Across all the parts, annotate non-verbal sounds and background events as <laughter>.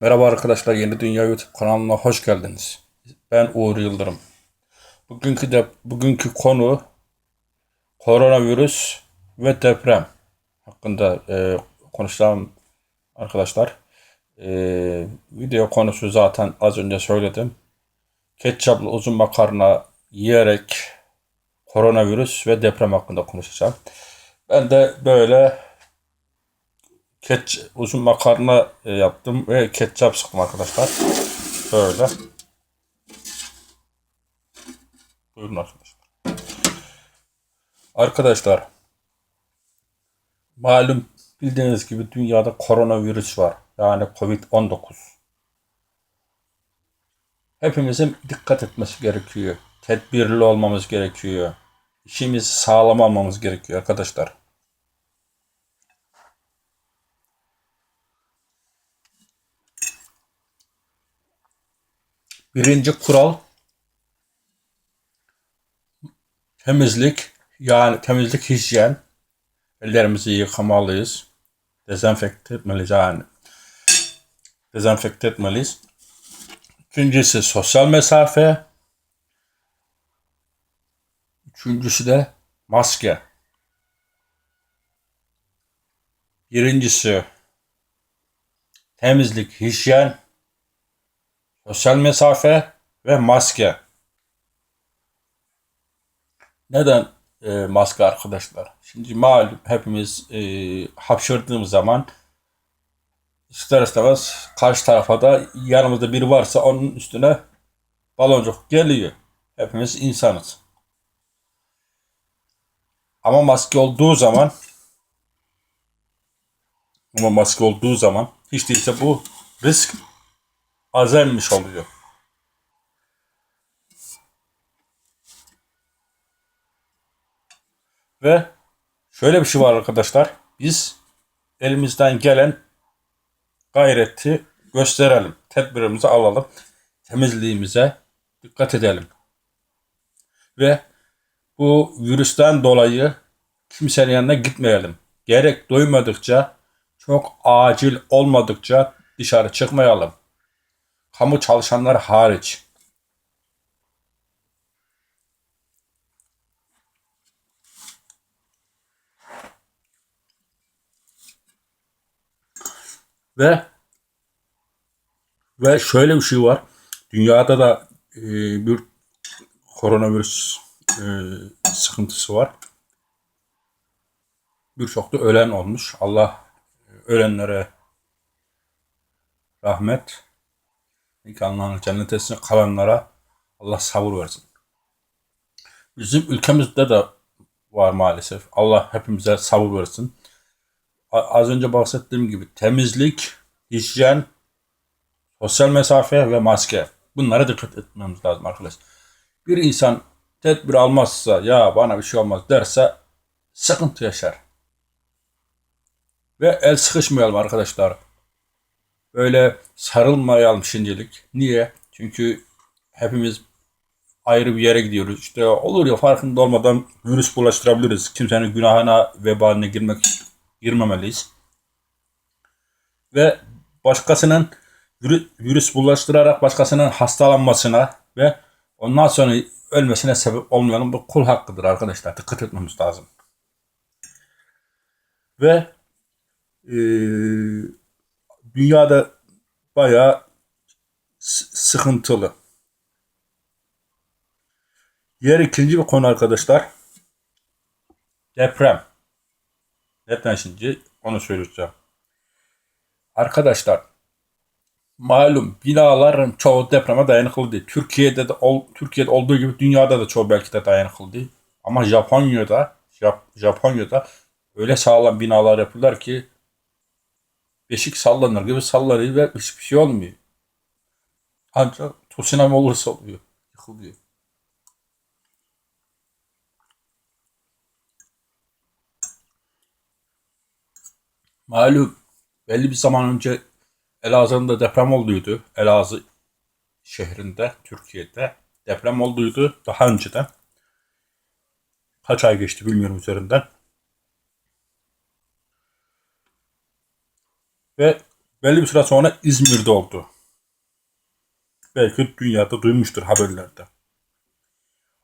Merhaba arkadaşlar, Yeni Dünya YouTube kanalına hoş geldiniz. Ben Uğur Yıldırım. Bugünkü de bugünkü konu koronavirüs ve deprem hakkında e, konuşacağım arkadaşlar. E, video konusu zaten az önce söyledim. Ketçaplı uzun makarna yiyerek koronavirüs ve deprem hakkında konuşacağım. Ben de böyle keç uzun makarna e, yaptım ve ketçap sıktım arkadaşlar. Böyle. Buyurun arkadaşlar. Arkadaşlar malum bildiğiniz gibi dünyada koronavirüs var. Yani Covid-19. Hepimizin dikkat etmesi gerekiyor. Tedbirli olmamız gerekiyor. İşimizi sağlam almamız gerekiyor arkadaşlar. Birinci kural temizlik yani temizlik hijyen. Ellerimizi yıkamalıyız. Dezenfekte etmeliyiz yani. Dezenfekte etmeliyiz. İkincisi sosyal mesafe. Üçüncüsü de maske. Birincisi temizlik, hijyen. Sosyal mesafe ve maske. Neden e, maske arkadaşlar? Şimdi malum hepimiz e, hapşırdığımız zaman ister istemez karşı tarafa da yanımızda biri varsa onun üstüne baloncuk geliyor. Hepimiz insanız. Ama maske olduğu zaman ama maske olduğu zaman hiç değilse bu risk azalmış oluyor. Ve şöyle bir şey var arkadaşlar. Biz elimizden gelen gayreti gösterelim. Tedbirimizi alalım. Temizliğimize dikkat edelim. Ve bu virüsten dolayı kimsenin yanına gitmeyelim. Gerek duymadıkça, çok acil olmadıkça dışarı çıkmayalım kamu çalışanları hariç. Ve ve şöyle bir şey var. Dünyada da e, bir koronavirüs e, sıkıntısı var. Birçok da ölen olmuş. Allah ölenlere rahmet İnsanların cennet etsin kalanlara Allah sabır versin. Bizim ülkemizde de var maalesef. Allah hepimize sabır versin. Az önce bahsettiğim gibi temizlik, hijyen, sosyal mesafe ve maske. Bunlara dikkat etmemiz lazım arkadaşlar. Bir insan tedbir almazsa ya bana bir şey olmaz derse sıkıntı yaşar. Ve el sıkışmayalım arkadaşlar böyle sarılmayalım şimdilik. Niye? Çünkü hepimiz ayrı bir yere gidiyoruz. İşte olur ya farkında olmadan virüs bulaştırabiliriz. Kimsenin günahına, vebaline girmek girmemeliyiz. Ve başkasının virüs bulaştırarak başkasının hastalanmasına ve ondan sonra ölmesine sebep olmayalım. Bu kul hakkıdır arkadaşlar. Dikkat etmemiz lazım. Ve e, dünyada bayağı sıkıntılı. Diğer ikinci bir konu arkadaşlar. Deprem. Neden şimdi? Onu söyleyeceğim. Arkadaşlar malum binaların çoğu depreme dayanıklı değil. Türkiye'de de ol, Türkiye'de olduğu gibi dünyada da çoğu belki de dayanıklı değil. Ama Japonya'da Jap, Japonya'da öyle sağlam binalar yapıyorlar ki beşik sallanır gibi sallanıyor ve hiçbir şey olmuyor. Ancak tsunami olursa oluyor. Yıkılıyor. Malum belli bir zaman önce Elazığ'da deprem olduydu. Elazığ şehrinde, Türkiye'de deprem olduydu daha önceden. Kaç ay geçti bilmiyorum üzerinden. Ve belli bir süre sonra İzmir'de oldu. Belki dünyada duymuştur haberlerde.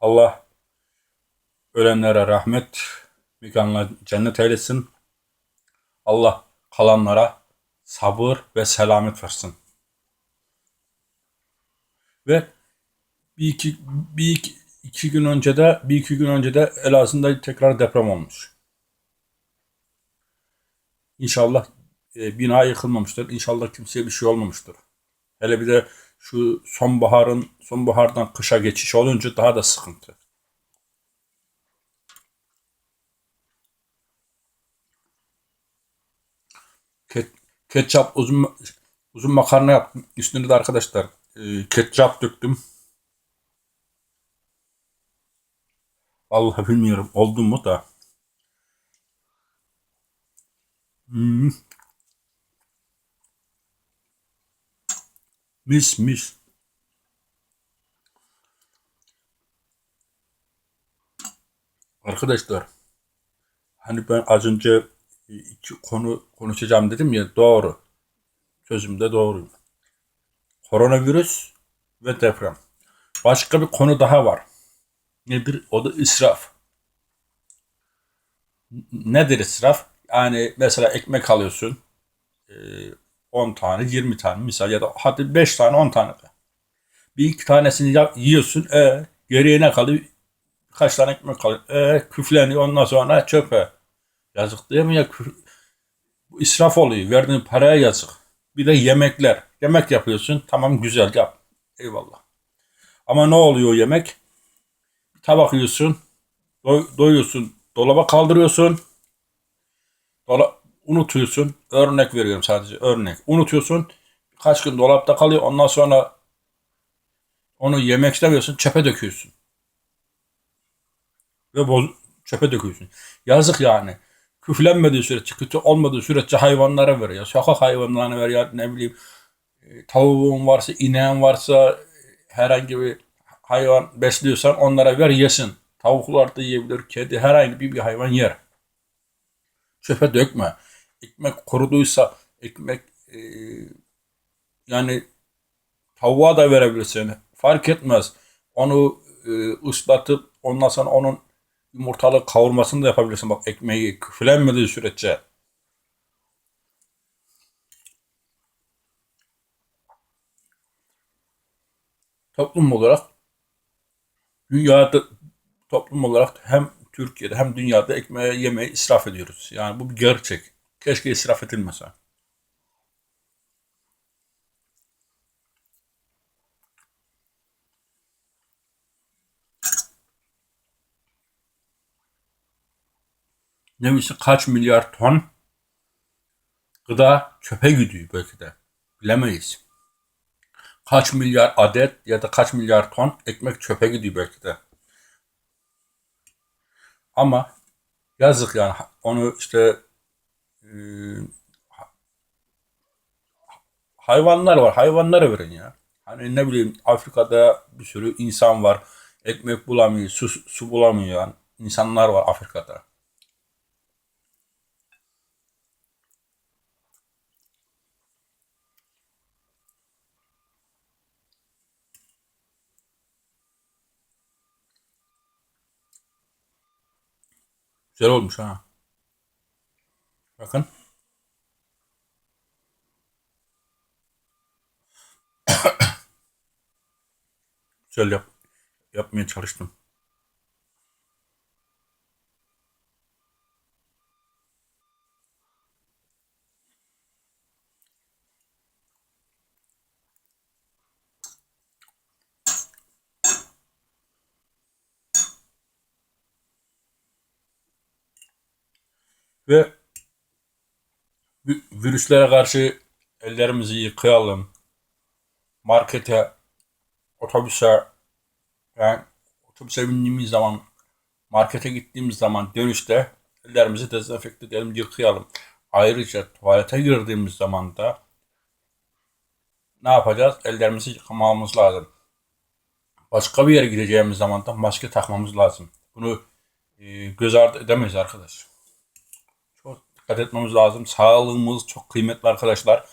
Allah ölenlere rahmet, mekanına cennet eylesin. Allah kalanlara sabır ve selamet versin. Ve bir iki, bir iki, iki gün önce de bir iki gün önce de Elazığ'da tekrar deprem olmuş. İnşallah e, bina yıkılmamıştır. İnşallah kimseye bir şey olmamıştır. Hele bir de şu sonbaharın sonbahardan kışa geçiş olunca daha da sıkıntı. Ket, ketçap uzun uzun makarna yaptım. Üstüne de arkadaşlar e, ketçap döktüm. Allah bilmiyorum oldu mu da. Hmm. Mis mis. Arkadaşlar hani ben az önce iki konu konuşacağım dedim ya doğru. Sözüm de doğru. Koronavirüs ve deprem. Başka bir konu daha var. Nedir? O da israf. Nedir israf? Yani mesela ekmek alıyorsun. E, 10 tane, 20 tane misal ya da hadi 5 tane, 10 tane. Bir iki tanesini yiyorsun. E, geriye ne kalıyor? Kaç tane ekmek kalıyor? E, küfleniyor ondan sonra çöpe. Yazık değil mi ya? İsraf oluyor. Verdiğin paraya yazık. Bir de yemekler. Yemek yapıyorsun. Tamam güzel yap. Eyvallah. Ama ne oluyor yemek? Tabak yiyorsun. doy- doyuyorsun. Dolaba kaldırıyorsun. Dola unutuyorsun. Örnek veriyorum sadece örnek. Unutuyorsun. Kaç gün dolapta kalıyor. Ondan sonra onu yemek istemiyorsun. Çöpe döküyorsun. Ve boz çöpe döküyorsun. Yazık yani. Küflenmediği sürece, kötü olmadığı sürece hayvanlara ver ya. Sokak hayvanlarına ver ya ne bileyim. e, Tavuğun varsa, ineğin varsa e, herhangi bir hayvan besliyorsan onlara ver yesin. Tavuklar da yiyebilir, kedi herhangi bir, bir hayvan yer. Çöpe dökme. Ekmek kuruduysa ekmek e, yani tavuğa da verebilirsin. Fark etmez. Onu e, ıslatıp ondan sonra onun yumurtalı kavurmasını da yapabilirsin. Bak ekmeği küflenmediği sürece. Toplum olarak dünyada toplum olarak hem Türkiye'de hem dünyada ekmeği yemeği israf ediyoruz. Yani bu bir gerçek. Keşke israf edilmese. Ne bileyim kaç milyar ton gıda çöpe gidiyor belki de. Bilemeyiz. Kaç milyar adet ya da kaç milyar ton ekmek çöpe gidiyor belki de. Ama yazık yani onu işte e, hayvanlar var. Hayvanlara verin ya. Hani ne bileyim Afrika'da bir sürü insan var. Ekmek bulamıyor, su, su bulamıyor. Yani insanlar var Afrika'da. Güzel olmuş ha. Bakın. <coughs> Güzel yap, yapmaya çalıştım. Ve virüslere karşı ellerimizi yıkayalım. Markete, otobüse, yani otobüse bindiğimiz zaman, markete gittiğimiz zaman dönüşte ellerimizi dezenfekte edelim, yıkayalım. Ayrıca tuvalete girdiğimiz zaman da ne yapacağız? Ellerimizi yıkamamız lazım. Başka bir yere gideceğimiz zaman da maske takmamız lazım. Bunu e, göz ardı edemeyiz arkadaş. Dikkat etmemiz lazım. Sağlığımız çok kıymetli arkadaşlar.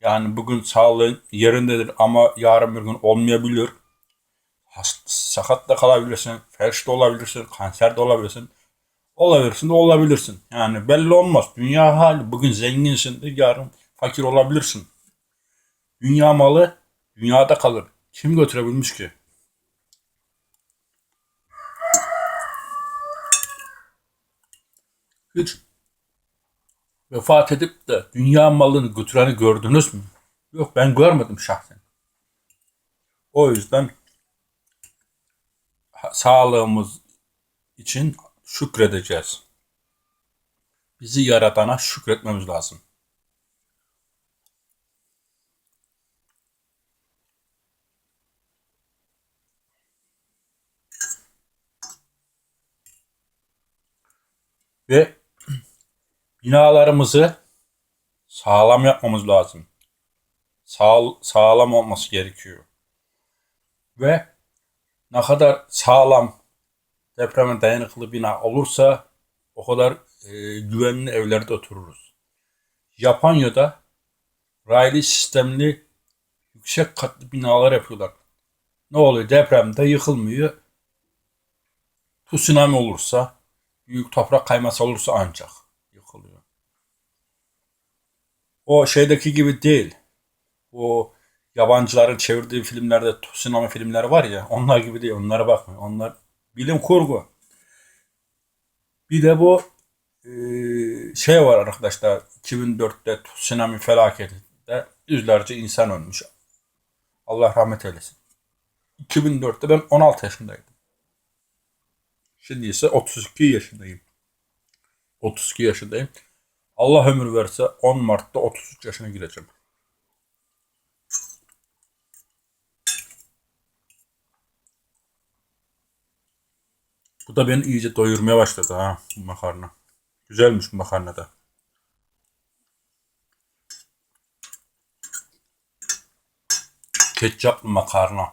Yani bugün sağlığın yerindedir ama yarın bir gün olmayabilir. Sakat da kalabilirsin, felç de olabilirsin, kanser de olabilirsin. Olabilirsin de olabilirsin. Yani belli olmaz. Dünya hali. Bugün zenginsindir, yarın fakir olabilirsin. Dünya malı dünyada kalır. Kim götürebilmiş ki? Hiç vefat edip de dünya malını götüreni gördünüz mü? Yok ben görmedim şahsen. O yüzden sağlığımız için şükredeceğiz. Bizi yaratana şükretmemiz lazım. Ve binalarımızı sağlam yapmamız lazım. Sağ, sağlam olması gerekiyor. Ve ne kadar sağlam depreme dayanıklı bina olursa o kadar e, güvenli evlerde otururuz. Japonya'da raylı sistemli yüksek katlı binalar yapıyorlar. Ne oluyor? Depremde yıkılmıyor. Tsunami olursa, büyük toprak kayması olursa ancak yıkılıyor. O şeydeki gibi değil. O yabancıların çevirdiği filmlerde tsunami filmleri var ya onlar gibi değil. Onlara bakmayın. Onlar bilim kurgu. Bir de bu eee, şey var arkadaşlar 2004'te tsunami felaketinde yüzlerce insan ölmüş. Allah rahmet eylesin. 2004'te ben 16 yaşındaydım. Şimdi ise 32 yaşındayım. 32 yaşındayım. Allah ömür verse 10 Mart'ta 33 yaşına gireceğim. Bu da beni iyice doyurmaya başladı ha makarna. Güzelmiş bu makarna da. Ketçaplı makarna.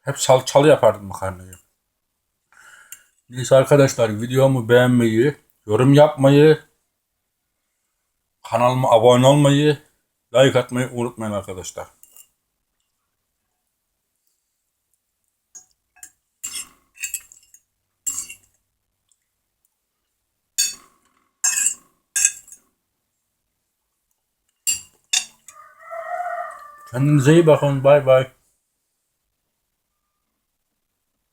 Hep salçalı yapardım makarnayı. Neyse arkadaşlar videomu beğenmeyi, yorum yapmayı, kanalıma abone olmayı, like atmayı unutmayın arkadaşlar. Kendinize iyi bakın. Bay bay.